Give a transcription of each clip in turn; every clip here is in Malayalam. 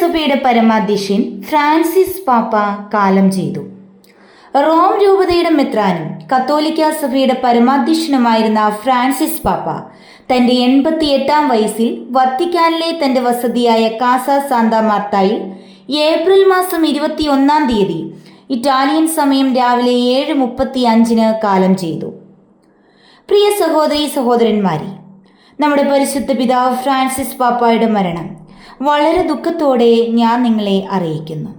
സഭയുടെ പരമാധ്യക്ഷൻ ഫ്രാൻസിസ് പാപ്പ കാലം ചെയ്തു. റോം രൂപതയുടെ മെത്രാനും കത്തോലിക്ക സഭയുടെ പരമാധ്യക്ഷനുമായിരുന്ന ഫ്രാൻസിസ് പാപ്പ തന്റെ എൺപത്തിയെട്ടാം വയസ്സിൽ വത്തിക്കാനിലെ തന്റെ വസതിയായ കാസ സാന്ത മാർത്തായിൽ ഏപ്രിൽ മാസം ഇരുപത്തിയൊന്നാം തീയതി ഇറ്റാലിയൻ സമയം രാവിലെ ഏഴ് മുപ്പത്തി അഞ്ചിന് കാലം ചെയ്തു. പ്രിയ സഹോദരി സഹോദരന്മാരെ നമ്മുടെ പരിശുദ്ധ പിതാവ് ഫ്രാൻസിസ് പാപ്പായുടെ മരണം വളരെ ദുഃഖത്തോടെ ഞാൻ നിങ്ങളെ അറിയിക്കുന്നു.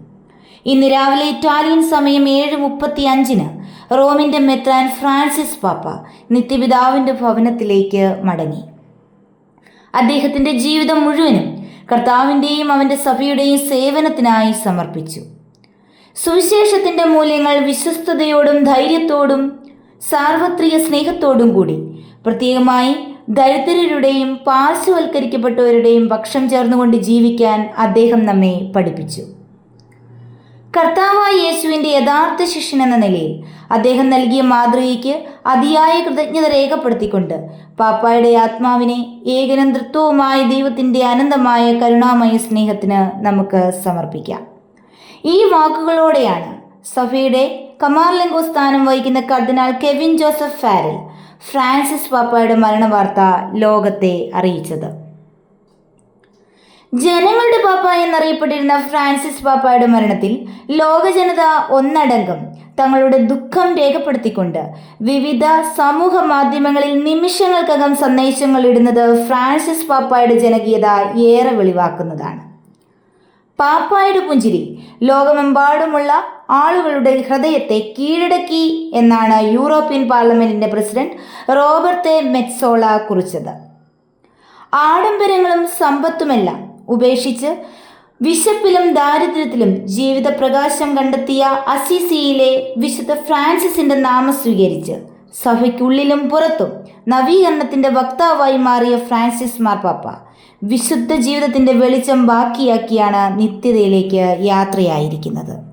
ഇന്ന് രാവിലെ ഇറ്റാലിയൻ സമയം ഏഴ് മുപ്പത്തി അഞ്ചിന് റോമിന്റെ മെത്രാൻ ഫ്രാൻസിസ് പാപ്പ നിത്യപിതാവിന്റെ ഭവനത്തിലേക്ക് മടങ്ങി. അദ്ദേഹത്തിന്റെ ജീവിതം മുഴുവനും കർത്താവിന്റെയും അവന്റെ സഭയുടെയും സേവനത്തിനായി സമർപ്പിച്ചു. സുവിശേഷത്തിന്റെ മൂല്യങ്ങൾ വിശ്വസ്തയോടും ധൈര്യത്തോടും സാർവത്രിക സ്നേഹത്തോടും കൂടി പ്രത്യേകമായി ദരിദ്രരുടെയും പാർശ്വവൽക്കരിക്കപ്പെട്ടവരുടെയും പക്ഷം ചേർന്നുകൊണ്ട് ജീവിക്കാൻ അദ്ദേഹം നമ്മെ പഠിപ്പിച്ചു. കർത്താവായ യേശുവിന്റെ യഥാർത്ഥ ശിഷ്യൻ എന്ന നിലയിൽ അദ്ദേഹം നൽകിയ മാതൃകയ്ക്ക് അതിയായ കൃതജ്ഞത രേഖപ്പെടുത്തിക്കൊണ്ട് പാപ്പായുടെ ആത്മാവിനെ ഏകനും തൃത്വവുമായ ദൈവത്തിന്റെ അനന്തമായ കരുണാമയ സ്നേഹത്തിന് നമുക്ക് സമർപ്പിക്കാം. ഈ വാക്കുകളോടെയാണ് സഭയുടെ കമാർലെങ്കോ സ്ഥാനം വഹിക്കുന്ന കർദിനാൾ കെവിൻ ജോസഫ് ഫാരൽ ഫ്രാൻസിസ് പാപ്പായുടെ മരണവാർത്ത ലോകത്തെ അറിയിച്ചത്. ജനങ്ങളുടെ പാപ്പ എന്നറിയപ്പെട്ടിരുന്ന ഫ്രാൻസിസ് പാപ്പയുടെ മരണത്തിൽ ലോക ജനത ഒന്നടങ്കം തങ്ങളുടെ ദുഃഖം രേഖപ്പെടുത്തിക്കൊണ്ട് വിവിധ സമൂഹ മാധ്യമങ്ങളിൽ നിമിഷങ്ങൾക്കകം സന്ദേശങ്ങൾ ഇടുന്നത് ഫ്രാൻസിസ് പാപ്പയുടെ ജനകീയത ഏറെ വെളിവാക്കുന്നതാണ്. പാപ്പായുടെ പുഞ്ചിരി. ലോകമെമ്പാടുമുള്ള ആളുകളുടെ ഹൃദയത്തെ കീഴടക്കി എന്നാണ് യൂറോപ്യൻ പാർലമെന്റിന്റെ പ്രസിഡന്റ് റോബർട്ട് മെറ്റ്സോള കുറിച്ചത്. ആഡംബരങ്ങളും സമ്പത്തുമെല്ലാം ഉപേക്ഷിച്ച് വിശപ്പിലും ദാരിദ്ര്യത്തിലും ജീവിത പ്രകാശം കണ്ടെത്തിയ അസിസിയിലെ വിശുദ്ധ ഫ്രാൻസിസിന്റെ നാമം സ്വീകരിച്ച് സഭയ്ക്കുള്ളിലും പുറത്തും നവീകരണത്തിന്റെ വക്താവായി മാറിയ ഫ്രാൻസിസ് മാർപ്പാപ്പ വിശുദ്ധ ജീവിതത്തിന്റെ വെളിച്ചം ബാക്കിയാക്കിയാണ് നിത്യതയിലേക്ക് യാത്രയായിരിക്കുന്നത്.